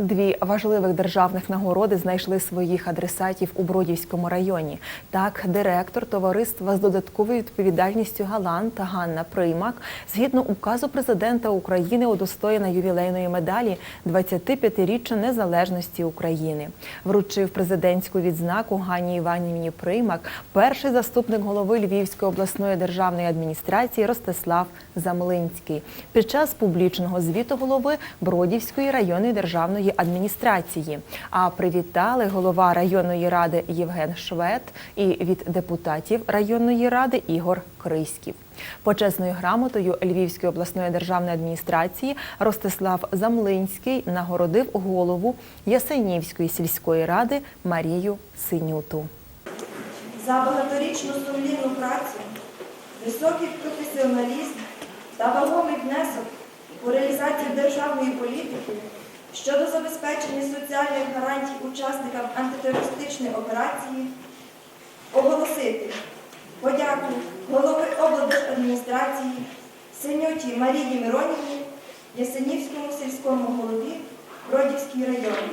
Дві важливих державних нагороди знайшли своїх адресатів у Бродівському районі. Так, директор товариства з додатковою відповідальністю Галанта Ганна Приймак, згідно указу президента України, удостоєна ювілейної медалі 25-річчя незалежності України. Вручив президентську відзнаку Ганні Іванівні Приймак, перший заступник голови Львівської обласної державної адміністрації Ростислав Замлинський. Під час публічного звіту голови Бродівської районної державної адміністрації. А привітали голова районної ради Євген Швед і від депутатів районної ради Ігор Криськів. Почесною грамотою Львівської обласної державної адміністрації Ростислав Замлинський нагородив голову Ясенівської сільської ради Марію Синюту. за багаторічну сумлінну працю, високий професіоналізм та вагомий внесок у реалізацію державної політики щодо забезпечення соціальних гарантій учасникам антитерористичної операції, оголосити подяку голови облдержадміністрації Синьоті Марії Миронівні, Ясенівському сільському голові Бродівській районі.